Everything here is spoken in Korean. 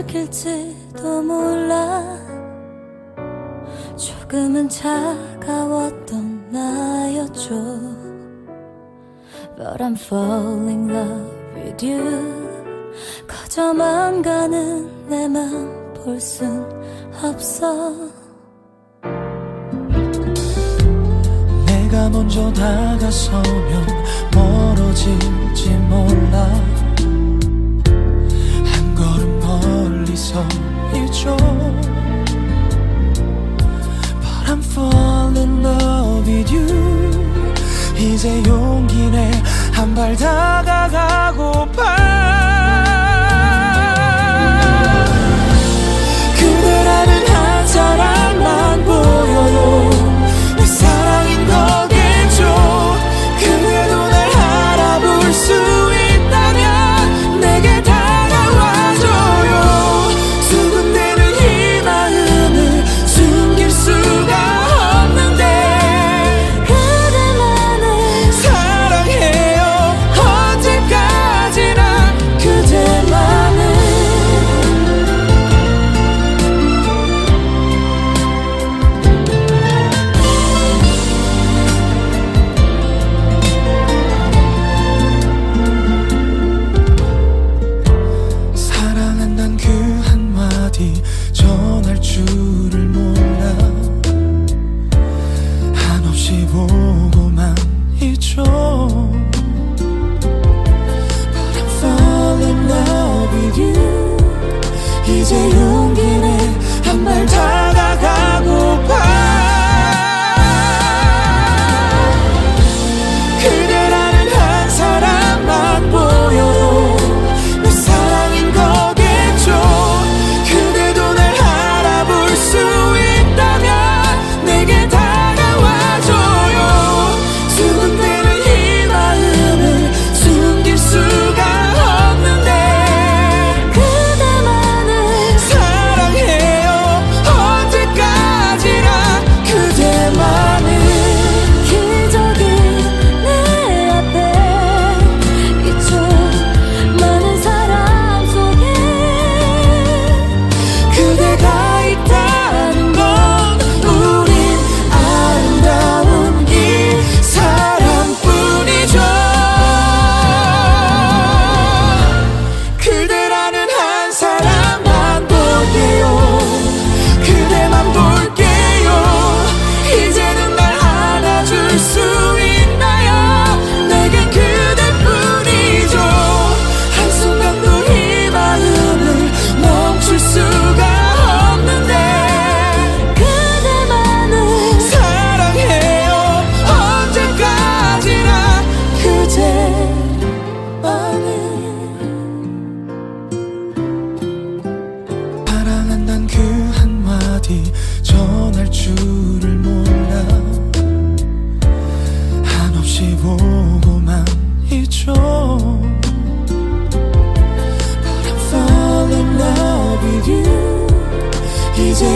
들킬지도 몰라. 조금은 차가웠던 나였죠. But I'm falling in love with you. 커져만 가는 내 맘 볼 순 없어. 내가 먼저 다가서면 멀어질지 몰라. 어디서 일죠 But I'm falling in love with you 이제 용기 내 한 발 다가가고파 눈치 보고만 있죠. But I'm falling in love with you. 다시 전할 줄을 몰라 한없이 보고만 있죠 But I'm falling in love with you 이제